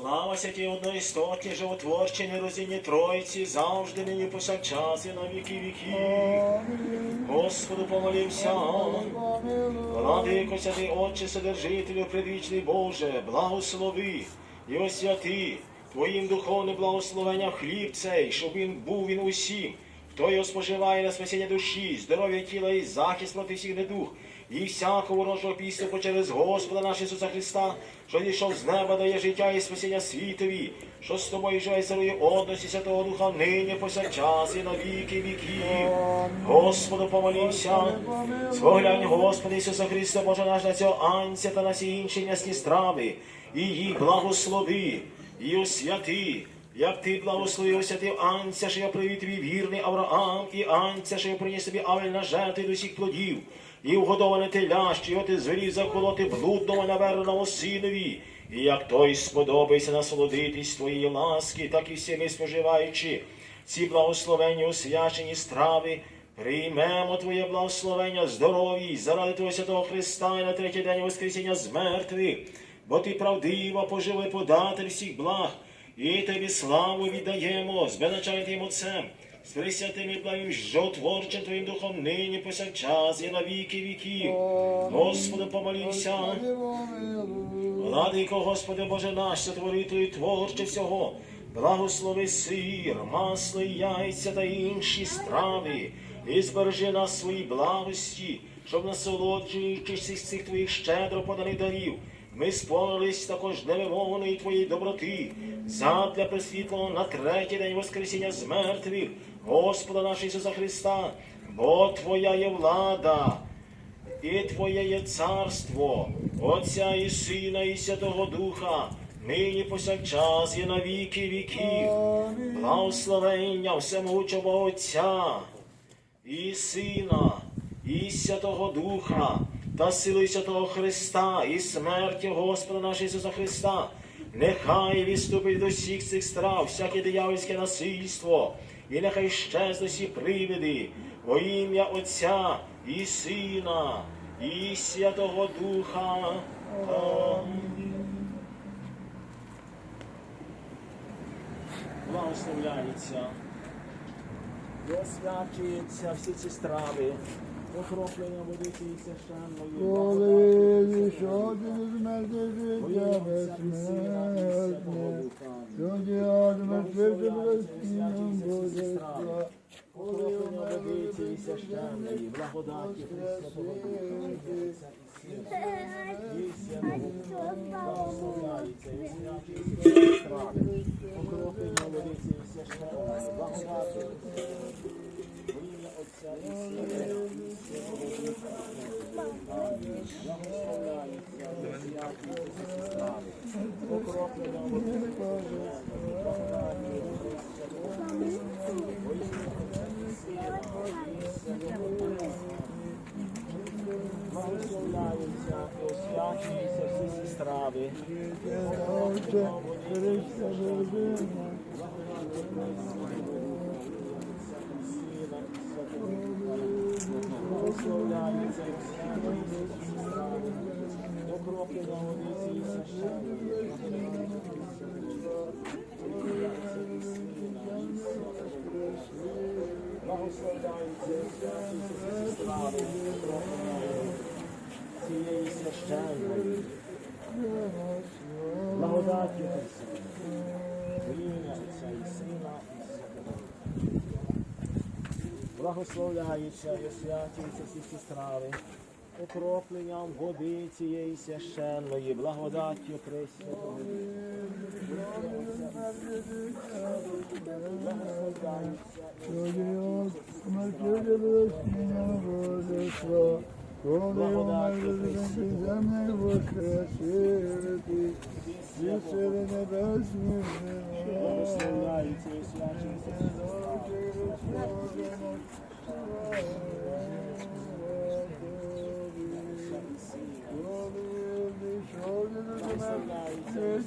Слава святій одноістоті, животворчій, нерозінні Тройці, завжди нині повсякчас і на віки віків. Господу помолімся. Владико, святий Отче, Содержителю, предвічний Боже, благослови і освяти Твоїм духовним благословенням хліб цей, щоб він був він усім, хто його споживає на спасіння душі, здоров'я тіла і захист проти всіх недух, і всякого ворожого пісню через Господа нашого Ісуса Христа, що зійшов з неба, дає життя і спасіння світові, що з тобою живе і одності Святого Духа, нині повсякчас і на віки віків. Господу помолімся. Споглянь, Господи Ісуса Христа, Боже наш на цього анця та на всі інші м'ясні страви, і їх благослови, і освяти. Як ти благословив освятив Анця, що я привів тобі вірний Авраам, і Анця, що я приніс тобі Авель на жертви до всіх плодів, і вгодоване теля, що його ти звелів заколоти блудному наверному синові, і як той сподобається насолодитись твоєї ласки, так і всі ми споживаючи ці благословенні освячені страви, приймемо Твоє благословення здоров'я заради Твого Святого Христа і на третій день Воскресіння з мертвих, бо Ти правдиво поживий податель всіх благ, і Тобі славу віддаємо з безначальним Отцем, з присвятим і благим жотворчим Твоїм Духом нині повсякчас і на віки віків. Господу помолімся. Владико, Господи Боже наш, сотворителю і творче всього, благослови сир, масло, яйця та інші страви, і збережи нас своїй благості, щоб насолоджуючись із цих твоїх щедро поданих дарів, ми сповнились також невимовної твоєї доброти, задля пресвітлого на третій день Воскресіння з мертвих, Господа нашого Ісуса Христа, бо Твоя є влада і Твоє є царство, Отця і Сина, і Святого Духа, нині повсякчас і на віки віків. Благословення всемогучого Отця і Сина, і Святого Духа, та сили Святого Христа, і смерті Господа нашого Ісуса Христа. Нехай відступить до всіх цих страв, всяке диявольське насильство, і нехай щезнуть всі привіди во ім'я Отця і Сина, і Святого Духа. Амінь. Благословляється, освячуються всі ці страви, окроплення водиці і священної. Коли що ти змерти життя безсмертне, тоді адме світи безкінням ім'я Отця і Сина, і Благословляються і освячуються всі ці страви, окропленням води цієї священної, благодаттю Пресвятого. Konuyor mevzulun gizemli bir şöyle bir şöyle bir şöyle bir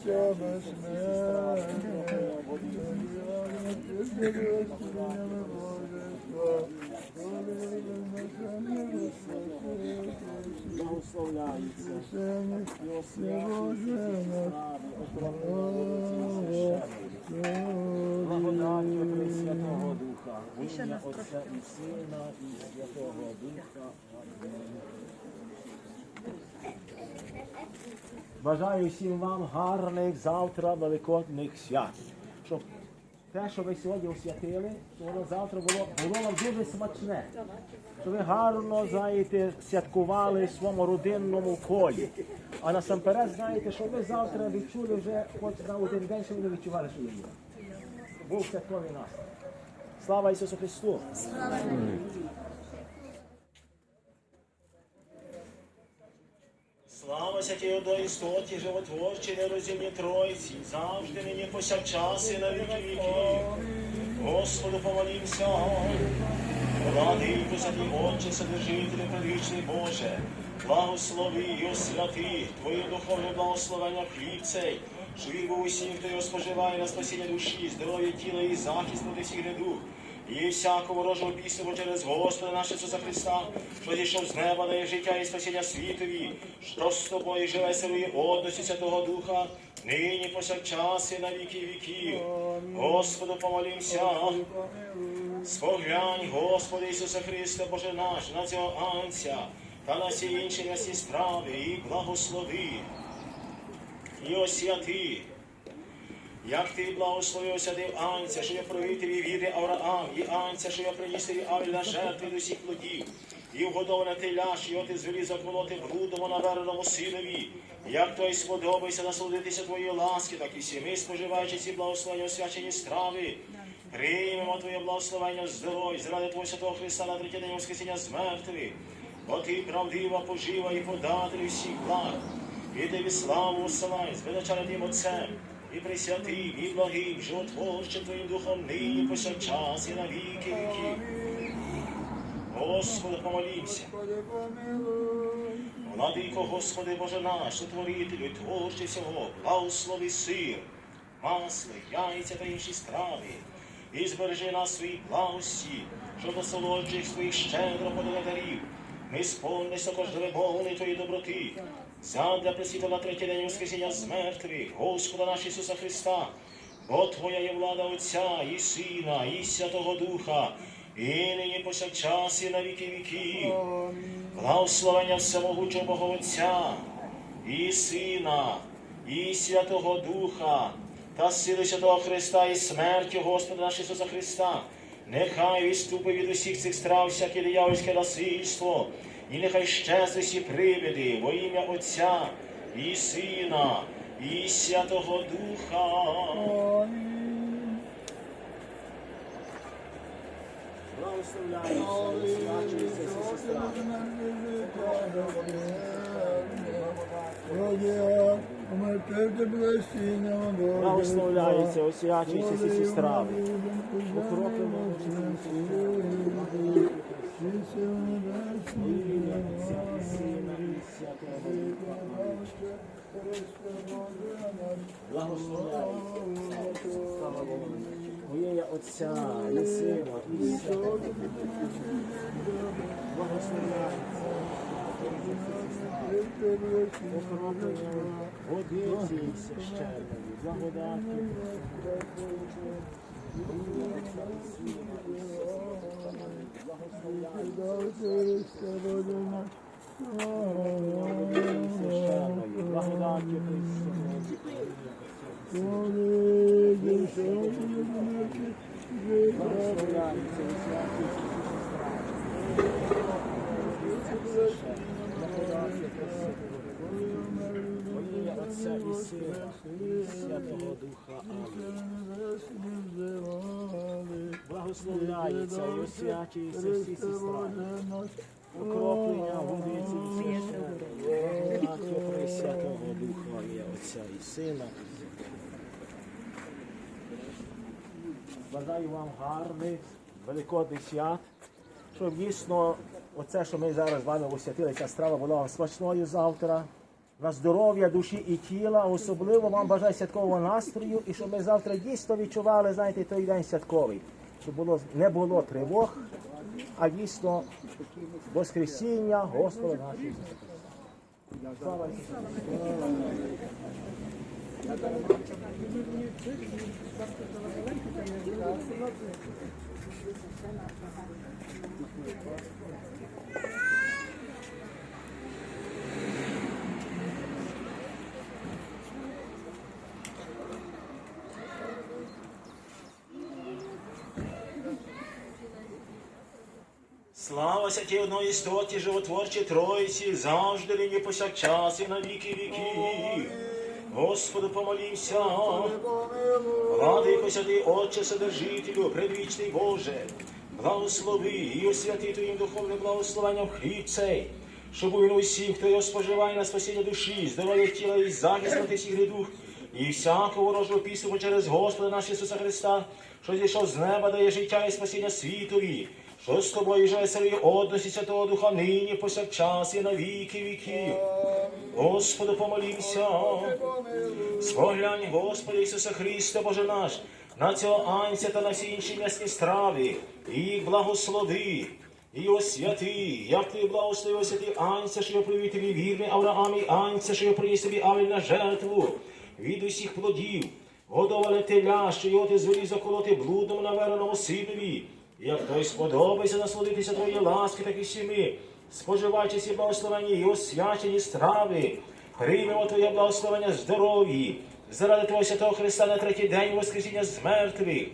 şöyle bir Пресвятого Духа, в Отця і Сина, і Святого Духа. Бажаю всім вам гарних завтра великодних свят. Щоб те, що ви сьогодні освятили, то воно завтра було, було вам дуже смачне. що ви гарно, знаєте, святкували в своєму родинному колі. А насамперед, знаєте, що ви завтра відчули вже хоч на один день, що ви не відчували, що ви є. Був святковий настрій. Слава Ісусу Христу! Слава святій одної істоті, животворчій, нероздільній Тройці, завжди нині повсякчас і на віки віків. Господу помолімся. Владику, святий Отче, Содержителю, предвічний Боже, благослови і освяти Твоє духовне благословення хліб цей, що був усім, хто його споживає на спасіння душі, здоров'я тіла і захист проти всіх недуг. І всякого ворожого пісного через Господа нашого Ісуса Христа, що зійшов з неба дає життя і спасіння світові, що з тобою живе силою одності Святого Духа, нині повсякчас і на віки віків. Господу помолімся. Споглянь, Господи Ісуса Христа, Боже наш, на цього анця та на всі інші на всі страви і благослови. І освяти. Як ти благословив освятив Анця, що я провів тобі віри Авраам, і Анця, що я приніс тобі Авель на жертву від усіх плодів, і вгодоване теля, що його ти звелів заколоти брудому наверному синові, як той сподобається насолодитися твоєї ласки, так і всі ми, споживаючи ці благословення освячені страви, приймемо Твоє благословення здоров'я, заради Твого Святого Христа на третій день Воскресіння з мертвих, бо ти правдива пожива і податель всіх благ. І тобі славу усилай, з величаним Отцем, і присвятим, і благим, животворчим Твоїм Духом нині повсякчас і на віки віків. Господи, помолімся. Владико, Господи Боже наш, сотворителю і творче всього, благослови сир, масло, яйця та інші страви, і збережи нас свої благості, що насолоджуєш своїх щедро пододарів. Ми сповнися сповнилися кождеволи Твої доброти, задля присвіта на третій день Воскресіння з мертвих, Господа нашого Ісуса Христа, бо Твоя є влада Отця і Сина, і Святого Духа, і нині повсякчас, і на віки віків. Благословення всемогучого Бога Отця, і Сина, і Святого Духа, та сили Святого Христа і смерті Господа нашого Ісуса Христа. Нехай відступи від усіх цих страв всяке диявольське насильство, і нехай щезли всі привиди во ім'я Отця і Сина, і Святого Духа. Благословляється, освячується всі страви. Покропимо Благословляється. Слава Богу. Отця, і Сина, і Святого Духа. Благословляється. Покроплення Ім'я Отця і Сина, Святого Духа. Благословляється і освячується всі ці страви. Окроплення водиці. Пресвятого Духа Отця і Сина. Бажаю вам гарних великодних свят, щоб дійсно оце, що ми зараз з вами освятили, ця страва була вам смачною завтра. На здоров'я душі і тіла, особливо вам бажаю святкового настрою, і щоб ми завтра дійсно відчували, знаєте, той день святковий, щоб було, не було тривог, а дійсно Воскресіння Господа нашого. Слава Ісусу! Слава святій одної істоті, животворчій Троїці, завжди нині повсякчас і на віки віків. Господу помолімся. Владико святий Отче, Содержителю, предвічний Боже, благослови і освяти Твоїм духовним благословенням хліб цей, щоб він усім, хто його споживає на спасіння душі, здоров'я тіла і захист проти всіх грідух, і всякого ворожого пісу через Господа нашого Ісуса Христа, що зійшов з неба, дає життя і спасіння світові, що з тобою живе серед одності Святого Духа нині, повсякчас і на віки віків. Господу помолімся. Споглянь, Господи Ісуса Христе, Боже наш, на цього анця та на всі інші м'ясні страви, і їх благослови, і освяти, як ти благословив освяти анця, що його привів тобі вірний Авраам, і анця, що його приніс тобі Авель на жертву, від усіх плодів, годоване теля, що його ти звелів заколоти блудом навереному синові, як той сподобається насолодитися твоєї ласки, так і всі ми, споживаючи всі благословені і освячені страви, приймемо Твоє благословення здоров'ї, заради Твого святого Христа на третій день Воскресіння з мертвих,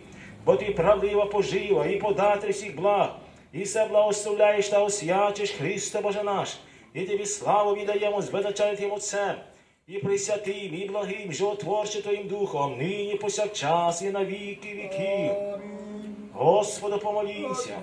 бо Ти правдива пожива і податель всіх благ, і все благословляєш та освячиш Христе Боже наш, і Тобі славу віддаємо з беззачальним Отцем, і присвятим, і благим, животворче Твоїм Духом, нині повсякчас і на віки віків. Господу помолімся.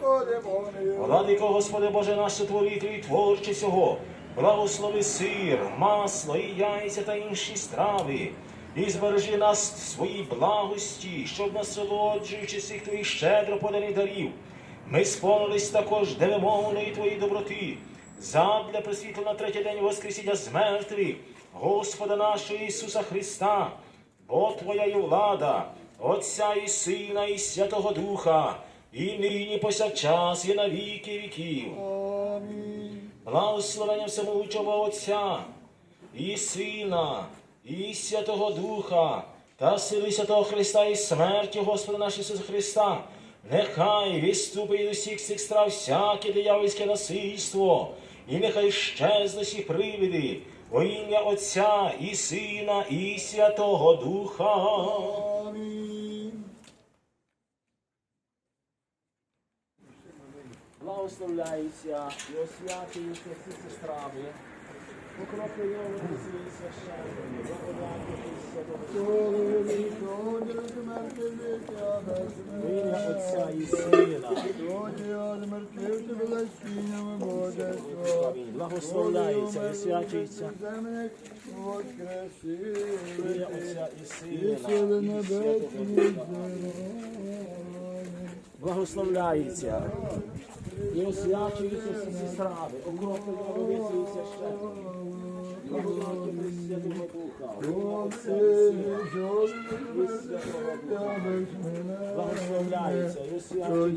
Владико, Господи Боже наш сотворитель і творче всього, благослови сир, масло і яйця та інші страви, і збережи нас в своїй благості, щоб насолоджуючи всіх твоїх щедро поданих дарів, ми сповнились також невимовної твоєї доброти, задля присвітлу на третій день Воскресіння з мертвих, Господа нашого Ісуса Христа, бо Твоя є влада, Отця і Сина, і Святого Духа, і нині повсякчас, і на віки віків. Благословення всемогучого Отця, і Сина, і Святого Духа, та сили Святого Христа і смерті Господа нашого Ісуса Христа, нехай відступить від усіх цих страв всяке диявольське насильство, і нехай щезли всі привиди, во ім'я Отця і Сина, і Святого Духа. Благословляється і освячуються всі ці страви. Благословляється і Святого Благословляється. І освячуються всі страви, окропи водиці і священні. Благодаті Святого Духа. В і Сина. і Святого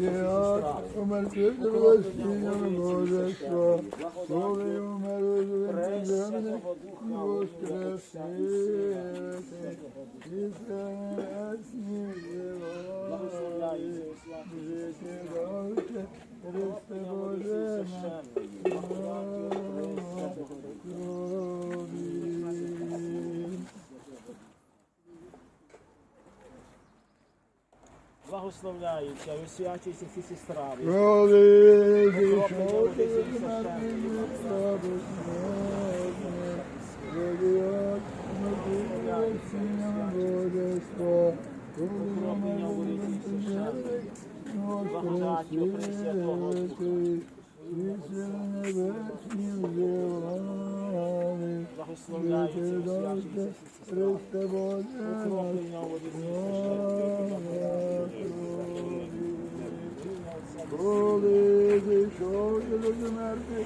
Духа. Страви. Страви. Христе Боже, наш Укроплення водиться Коли зійшов і люди мертві, Благословляється і освячується сестра. Сьогодні мертві зречінами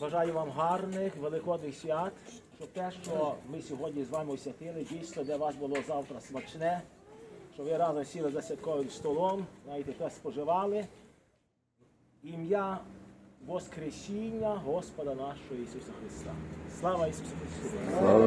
Бажаю вам гарних великодних свят, щоб те, що ми сьогодні з вами освятили, дійсно для вас було завтра смачне, щоб ви разом сіли за святковим столом, знаєте, те споживали. Ім'я Воскресіння Господа нашого Ісуса Христа. Слава Ісусу Христу! Слава